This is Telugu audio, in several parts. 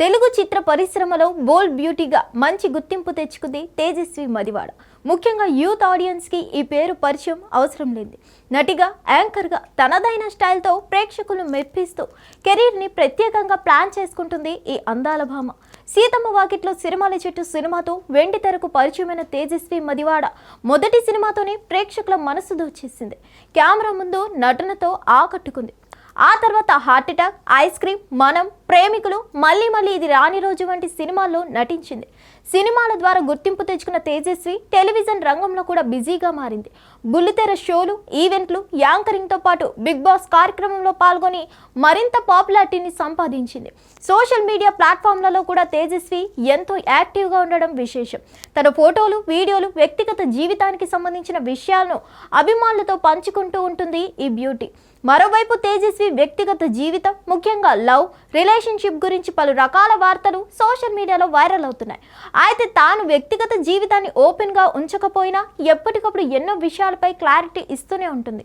తెలుగు చిత్ర పరిశ్రమలో బోల్డ్ బ్యూటీగా మంచి గుర్తింపు తెచ్చుకుంది తేజస్వి మదివాడ. ముఖ్యంగా యూత్ ఆడియన్స్కి ఈ పేరు పరిచయం అవసరం లేదు నటిగా యాంకర్గా తనదైన స్టైల్తో ప్రేక్షకులు మెప్పిస్తూ కెరీర్ని ప్రత్యేకంగా ప్లాన్ చేసుకుంటుంది ఈ అందాల భామ. సీతమ్మ వాకిట్లో సిరిమాల చెట్టు సినిమాతో వెండి తెరకు పరిచయమైన తేజస్వి మదివాడ మొదటి సినిమాతోనే ప్రేక్షకుల మనసు దోచేసింది. కెమెరా ముందు నటనతో ఆకట్టుకుంది. ఆ తర్వాత హార్ట్ అటాక్ ఐస్ క్రీమ్ మనం ప్రేమికులు మళ్ళీ మళ్ళీ ఇది రాని రోజు వంటి సినిమాల్లో నటించింది. సినిమాల ద్వారా గుర్తింపు తెచ్చుకున్న తేజస్వి టెలివిజన్ రంగంలో కూడా బిజీగా మారింది. బుల్లితెర షోలు ఈవెంట్లు యాంకరింగ్తో పాటు బిగ్ బాస్ కార్యక్రమంలో పాల్గొని మరింత పాపులారిటీని సంపాదించింది. సోషల్ మీడియా ప్లాట్ఫామ్లలో కూడా తేజస్వి ఎంతో యాక్టివ్గా ఉండడం విశేషం. తన ఫోటోలు వీడియోలు వ్యక్తిగత జీవితానికి సంబంధించిన విషయాలను అభిమానులతో పంచుకుంటూ ఉంటుంది ఈ బ్యూటీ. మరోవైపు తేజస్వి వ్యక్తిగత జీవితం ముఖ్యంగా లవ్ రిలేషన్షిప్ గురించి పలు రకాల వార్తలు సోషల్ మీడియాలో వైరల్ అవుతున్నాయి. అయితే తాను వ్యక్తిగత జీవితాన్ని ఓపెన్గా ఉంచకపోయినా ఎప్పటికప్పుడు ఎన్నో విషయాలపై క్లారిటీ ఇస్తూనే ఉంటుంది.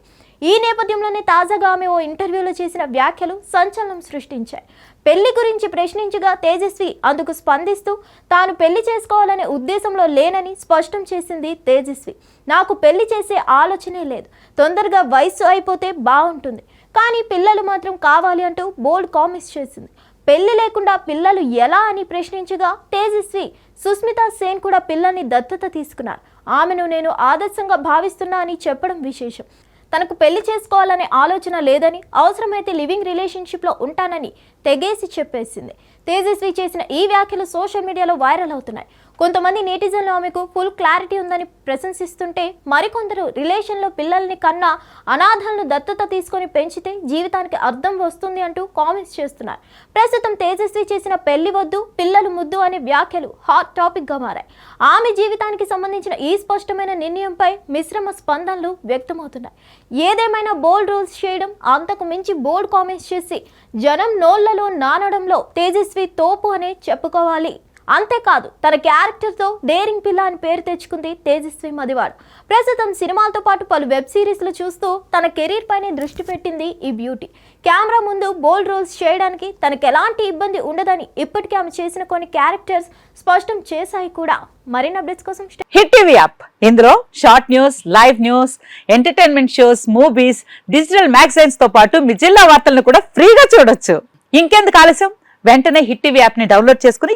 ఈ నేపథ్యంలోనే తాజాగా ఆమె ఓ ఇంటర్వ్యూలో చేసిన వ్యాఖ్యలు సంచలనం సృష్టించాయి. పెళ్ళి గురించి ప్రశ్నించగా తేజస్వి అందుకు స్పందిస్తూ తాను పెళ్ళి చేసుకోవాలనే ఉద్దేశంలో లేనని స్పష్టం చేసింది తేజస్వి. నాకు పెళ్ళి చేసే ఆలోచనే లేదు. తొందరగా వయసు అయిపోతే బాగుంటుంది. కానీ పిల్లలు మాత్రం కావాలి అంటూ బోల్డ్ కామెంట్స్ చేసింది. పెళ్ళి లేకుండా పిల్లలు ఎలా అని ప్రశ్నించగా తేజస్వి సుస్మితా సేన్ కూడా పిల్లల్ని దత్తత తీసుకున్నారు. ఆమెను నేను ఆదర్శంగా భావిస్తున్నా అని చెప్పడం విశేషం. తనకు పెళ్ళి చేసుకోవాలనే ఆలోచన లేదని అవసరమైతే లివింగ్ రిలేషన్షిప్లో ఉంటానని తెగేసి చెప్పేసింది. తేజస్వి చేసిన ఈ వ్యాఖ్యలు సోషల్ మీడియాలో వైరల్ అవుతున్నాయి. కొంతమంది నేటిజన్లు ఆమెకు ఫుల్ క్లారిటీ ఉందని ప్రశంసిస్తుంటే మరికొందరు రిలేషన్లో పిల్లల్ని కన్నా అనాథలను దత్తత తీసుకొని పెంచితే జీవితానికి అర్థం వస్తుంది అంటూ కామెంట్స్ చేస్తున్నారు. ప్రస్తుతం తేజస్వి చేసిన పెళ్ళి వద్దు పిల్లలు ముద్దు అనే వ్యాఖ్యలు హాట్ టాపిక్గా మారాయి. ఆమె జీవితానికి సంబంధించిన ఈ స్పష్టమైన నిర్ణయంపై మిశ్రమ స్పందనలు వ్యక్తమవుతున్నాయి. ఏదేమైనా బోల్డ్ రూల్స్ చేయడం అంతకు మించి బోల్డ్ కామెంట్స్ చేసి జనం నోళ్ళలో నానడంలో తేజస్వి తోపు అనే చెప్పుకోవాలి. అంతేకాదు తన క్యారెక్టర్తో డేరింగ్ పిల్ల అని పేరు తెచ్చుకుంది తేజస్వి మదివాడ్. ప్రస్తుతం సినిమాలతో పాటు పలు వెబ్ సిరీస్లు చూస్తూ తన కెరీర్ పైనే దృష్టి పెట్టింది ఈ బ్యూటీ. కెమెరా ముందు బోల్డ్ రోల్స్ చేయడానికి తనకు ఎలాంటి ఇబ్బంది ఉండదని ఇప్పటికే ఆమె చేసిన కొన్ని క్యారెక్టర్స్ స్పష్టం చేశాయి కూడా. మరిన్ని అప్డేట్స్ కోసం హిట్ టీవీ యాప్. ఇందులో short news live news entertainment shows movies digital మ్యాగజైన్స్తో పాటు మీ జిల్లా వార్తలను కూడా ఫ్రీగా చూడొచ్చు. ఇంకెందుకు ఆలస్యం? వెంటనే హిట్ టీవీ యాప్ని డౌన్లోడ్ చేసుకుని